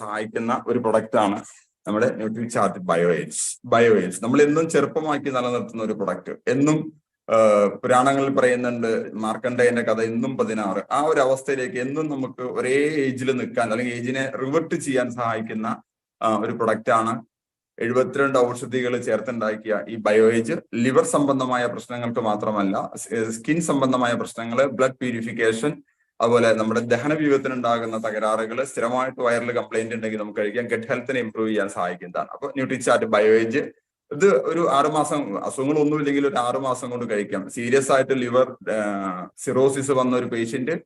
സഹായിക്കുന്ന ഒരു പ്രൊഡക്റ്റ് ആണ് നമ്മുടെ ന്യൂട്രി ചാർട്ട് ബയോയിൽസ് ബയോയിൽസ് നമ്മൾ എന്നും ചെറുപ്പമാക്കി നിലനിർത്തുന്ന ഒരു പ്രൊഡക്റ്റ് എന്നും പുരാണങ്ങളിൽ പറയുന്നുണ്ട് മാർക്കണ്ഡേയന്റെ കഥ എന്നും പതിനാറ്. ആ ഒരു അവസ്ഥയിലേക്ക് എന്നും നമുക്ക് ഒരേ ഏജിൽ നിൽക്കാൻ അല്ലെങ്കിൽ ഏജിനെ റിവർട്ട് ചെയ്യാൻ സഹായിക്കുന്ന ഒരു പ്രൊഡക്റ്റ് ആണ്. എഴുപത്തിരണ്ട് ഔഷധികൾ ചേർത്തുണ്ടാക്കിയ ഈ ബയോയേജ് ലിവർ സംബന്ധമായ പ്രശ്നങ്ങൾക്ക് മാത്രമല്ല സ്കിൻ സംബന്ധമായ പ്രശ്നങ്ങൾ ബ്ലഡ് പ്യൂരിഫിക്കേഷൻ അതുപോലെ നമ്മുടെ ദഹന വ്യൂഹത്തിനുണ്ടാകുന്ന തകരാറുകൾ സ്ഥിരമായിട്ട് വയറിൽ കംപ്ലൈന്റ് ഉണ്ടെങ്കിൽ നമുക്ക് കഴിക്കാം. ഗട്ട് ഹെൽത്തിനെ ഇംപ്രൂവ് ചെയ്യാൻ സഹായിക്കുന്നതാണ്. അപ്പൊ ന്യൂട്രിചാർട്ട് ബയോയേജ് ഇത് ഒരു ആറുമാസം അസുഖങ്ങളൊന്നും ഇല്ലെങ്കിൽ ഒരു ആറുമാസം കൊണ്ട് കഴിക്കാം. സീരിയസ് ആയിട്ട് ലിവർ സിറോസിസ് വന്ന ഒരു പേഷ്യന്റ്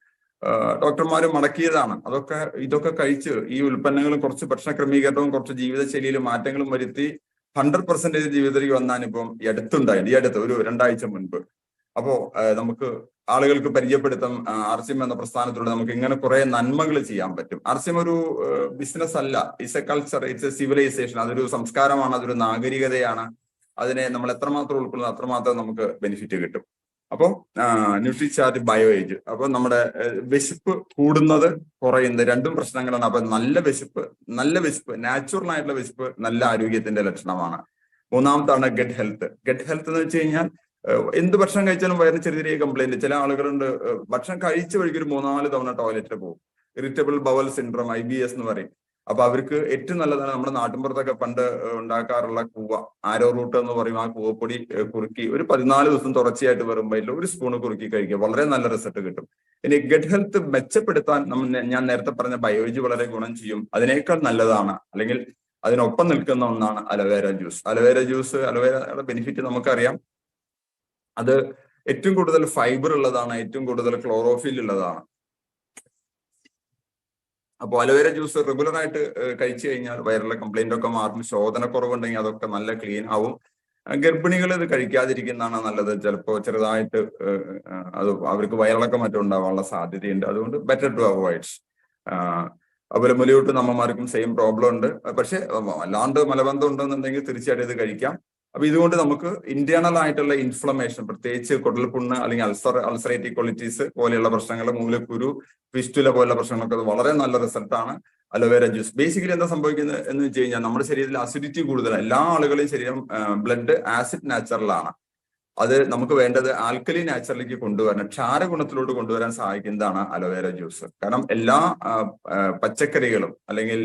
ഡോക്ടർമാർ മടക്കിയതാണ്. അതൊക്കെ ഇതൊക്കെ കഴിച്ച് ഈ ഉൽപ്പന്നങ്ങളും കുറച്ച് ഭക്ഷണ ക്രമീകരണവും കുറച്ച് ജീവിതശൈലിയിലും മാറ്റങ്ങളും വരുത്തി ഹൺഡ്രഡ് പെർസെന്റേജ് ജീവിതത്തിലേക്ക് വന്നാൽ ഇപ്പം ഈ അടുത്തുണ്ടായി ഈ അടുത്ത് ഒരു രണ്ടാഴ്ച മുൻപ്. അപ്പോ നമുക്ക് ആളുകൾക്ക് പരിചയപ്പെടുത്താം. ആർ സി എം എന്ന പ്രസ്ഥാനത്തിലൂടെ നമുക്ക് ഇങ്ങനെ കുറെ നന്മകൾ ചെയ്യാൻ പറ്റും. ആർ സി എം ഒരു ബിസിനസ് അല്ല. It's a culture it's a civilisation അതൊരു സംസ്കാരമാണ് അതൊരു നാഗരികതയാണ്. അതിനെ നമ്മൾ എത്രമാത്രം ഉൾക്കൊള്ളുന്നു അത്രമാത്രം നമുക്ക് ബെനിഫിറ്റ് കിട്ടും. അപ്പോൾ ന്യൂട്രിചാർജ് ബയോ ഏജ് അപ്പൊ നമ്മുടെ വിശപ്പ് കൂടുന്നത് കുറയുന്നത് രണ്ടും പ്രശ്നങ്ങളാണ്. അപ്പൊ നല്ല വിശപ്പ് നല്ല വിശപ്പ് നാച്ചുറൽ ആയിട്ടുള്ള വിശപ്പ് നല്ല ആരോഗ്യത്തിന്റെ ലക്ഷണമാണ്. മൂന്നാമത്താണ് ഗഡ് ഹെൽത്ത് ഗഡ് ഹെൽത്ത് എന്ന് വെച്ച് കഴിഞ്ഞാൽ എന്ത് ഭക്ഷണം കഴിച്ചാലും വയറിന് ചെറിയ ചെറിയ കംപ്ലൈന്റ് ചില ആളുകളുണ്ട് ഭക്ഷണം കഴിച്ച വഴിക്ക് ഒരു മൂന്നാൽ തവണ ടോയ്ലറ്റിൽ പോകും. Irritable bowel syndrome I B S എന്ന് പറയും. അപ്പൊ അവർക്ക് ഏറ്റവും നല്ലതാണ് നമ്മുടെ നാട്ടിൻപുറത്തൊക്കെ പണ്ട് ഉണ്ടാക്കാറുള്ള കൂവ. ആരോ റൂട്ട് എന്ന് പറയും ആ കൂവപ്പൊടി കുറുക്കി ഒരു പതിനാല് ദിവസം തുടർച്ചയായിട്ട് വരുമ്പോൾ ഒരു സ്പൂൺ കുറുക്കി കഴിക്കുക. വളരെ നല്ല റിസൾട്ട് കിട്ടും. ഇനി ഗഡ് ഹെൽത്ത് മെച്ചപ്പെടുത്താൻ നമ്മൾ ഞാൻ നേരത്തെ പറഞ്ഞ ബയോളജി വളരെ ഗുണം ചെയ്യും. അതിനേക്കാൾ നല്ലതാണ്. അല്ലെങ്കിൽ അതിനൊപ്പം നിൽക്കുന്ന ഒന്നാണ് aloe vera juice aloe vera juice അലവേരയുടെ benefit നമുക്കറിയാം. അത് ഏറ്റവും കൂടുതൽ ഫൈബർ ഉള്ളതാണ് ഏറ്റവും കൂടുതൽ ക്ലോറോഫിൽ ഉള്ളതാണ്. അപ്പോൾ അലോവേര ജ്യൂസ് റെഗുലർ ആയിട്ട് കഴിച്ചു കഴിഞ്ഞാൽ വയറിലെ കംപ്ലൈന്റ് ഒക്കെ മാറും ശോധന കുറവുണ്ടെങ്കിൽ അതൊക്കെ നല്ല ക്ലീൻ ആവും. ഗർഭിണികൾ ഇത് കഴിക്കാതിരിക്കുന്നതാണ് നല്ലത്. ചിലപ്പോൾ ചെറുതായിട്ട് അത് അവർക്ക് വയറിളക്കം മറ്റും ഉണ്ടാവാനുള്ള സാധ്യതയുണ്ട്. അതുകൊണ്ട് ബെറ്റർ ടു അവോയ്ഡ്സ് അതുപോലെ മുലയൂട്ട് അമ്മമാർക്കും സെയിം പ്രോബ്ലം ഉണ്ട്. പക്ഷെ അല്ലാണ്ട് മലബന്ധം ഉണ്ടെന്നുണ്ടെങ്കിൽ തീർച്ചയായിട്ടും ഇത് കഴിക്കാം. അപ്പൊ ഇതുകൊണ്ട് നമുക്ക് ഇന്റേണൽ ആയിട്ടുള്ള ഇൻഫ്ലമേഷൻ പ്രത്യേകിച്ച് കുടൽപുണ്ണ് അല്ലെങ്കിൽ അൾസർ അൾസറേറ്റീവ് ക്വാളിറ്റീസ് പോലെയുള്ള പ്രശ്നങ്ങൾ മൂലക്കുരു ഫിസ്റ്റുല പോലുള്ള പ്രശ്നങ്ങളൊക്കെ അത് വളരെ നല്ല റിസൾട്ട് ആണ്. അലോവേര ജ്യൂസ് ബേസിക്കലി എന്താ സംഭവിക്കുന്നത് എന്ന് വെച്ച് കഴിഞ്ഞാൽ നമ്മുടെ ശരീരത്തിൽ അസിഡിറ്റി കൂടുതലാണ് എല്ലാ ആളുകളെയും ശരീരം ബ്ലഡ് ആസിഡ് നാച്ചുറലാണ് അത് നമുക്ക് വേണ്ടത് ആൽക്കലി നാച്ചുറലിലേക്ക് ക്ഷാര ക്ഷാരഗുണത്തിലോട്ട് കൊണ്ടുവരാൻ സഹായിക്കുന്നതാണ് അലോവേര ജ്യൂസ് കാരണം എല്ലാ പച്ചക്കറികളും അല്ലെങ്കിൽ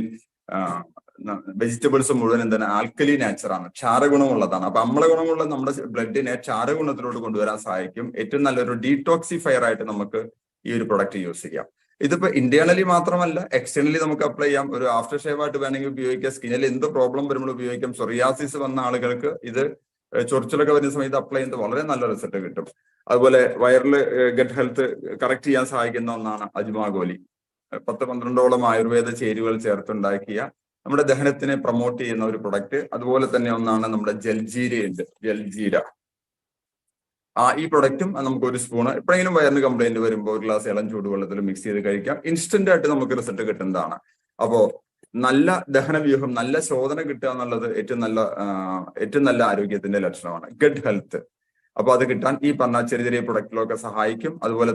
വെജിറ്റബിൾസ് മുഴുവൻ എന്താണ് ആൽക്കലി നാച്ചറാണ് ക്ഷാരഗുണമുള്ളതാണ്. അപ്പൊ അമ്ല ഗുണമുള്ള നമ്മുടെ ബ്ലഡിനെ ക്ഷാരഗുണത്തിലോട്ട് കൊണ്ടുവരാൻ സഹായിക്കും. ഏറ്റവും നല്ലൊരു ഡീടോക്സിഫയർ ആയിട്ട് നമുക്ക് ഈ ഒരു പ്രൊഡക്റ്റ് യൂസ് ചെയ്യാം. ഇതിപ്പോ ഇന്റേണലി മാത്രമല്ല എക്സ്റ്റേണലി നമുക്ക് അപ്ലൈ ചെയ്യാം. ഒരു ആഫ്റ്റർ ഷേവ് ആയിട്ട് വേണമെങ്കിൽ ഉപയോഗിക്കാം. സ്കിന്നിൽ എന്ത് പ്രോബ്ലം വരുമ്പോൾ ഉപയോഗിക്കാം. സൊറിയാസിസ് വന്ന ആളുകൾക്ക് ഇത് ചൊറിച്ചിലൊക്കെ വരുന്ന സമയത്ത് അപ്ലൈ ചെയ്യുന്നത് വളരെ നല്ല റിസൾട്ട് കിട്ടും. അതുപോലെ വയറിൽ ഗട്ട് ഹെൽത്ത് കറക്റ്റ് ചെയ്യാൻ സഹായിക്കുന്ന ഒന്നാണ് അജ്മാഗോലി. പത്ത് പന്ത്രണ്ടോളം ആയുർവേദ ചേരുവകൾ ചേർത്തുണ്ടാക്കിയ നമ്മുടെ ദഹനത്തിനെ പ്രൊമോട്ട് ചെയ്യുന്ന ഒരു പ്രൊഡക്റ്റ് അതുപോലെ തന്നെ ഒന്നാണ് നമ്മുടെ ജൽജീരയുണ്ട് ജൽജീര. ആ ഈ പ്രൊഡക്റ്റും നമുക്ക് ഒരു സ്പൂണ് എപ്പോഴെങ്കിലും വയറിന് കംപ്ലൈന്റ് വരുമ്പോൾ ഒരു ഗ്ലാസ് ഇളം ചൂടുവെള്ളത്തിൽ മിക്സ് ചെയ്ത് കഴിക്കാം. ഇൻസ്റ്റന്റ് ആയിട്ട് നമുക്ക് റിസൾട്ട് കിട്ടുന്നതാണ്. അപ്പോ നല്ല ദഹന വ്യൂഹം നല്ല ശോധന കിട്ടുക എന്നുള്ളത് ഏറ്റവും നല്ല ഏറ്റവും നല്ല ആരോഗ്യത്തിന്റെ ലക്ഷണമാണ്. Good health. അപ്പൊ അത് കിട്ടാൻ ഈ പറഞ്ഞ ചെറിയ ചെറിയ പ്രൊഡക്റ്റിലൊക്കെ സഹായിക്കും. അതുപോലെ